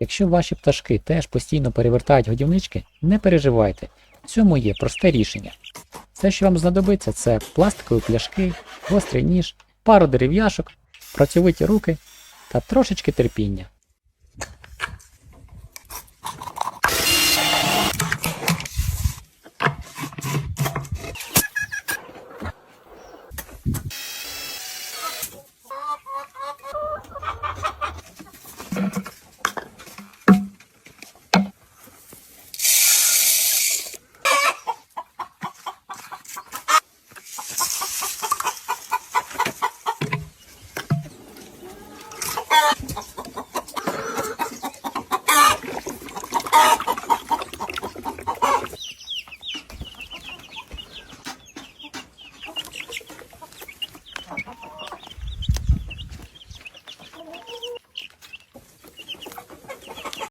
Якщо ваші пташки теж постійно перевертають годівнички, не переживайте, в цьому є просте рішення. Все, що вам знадобиться, це пластикові пляшки, гострий ніж, пару дерев'яшок, працьовиті руки та трошечки терпіння. Ah!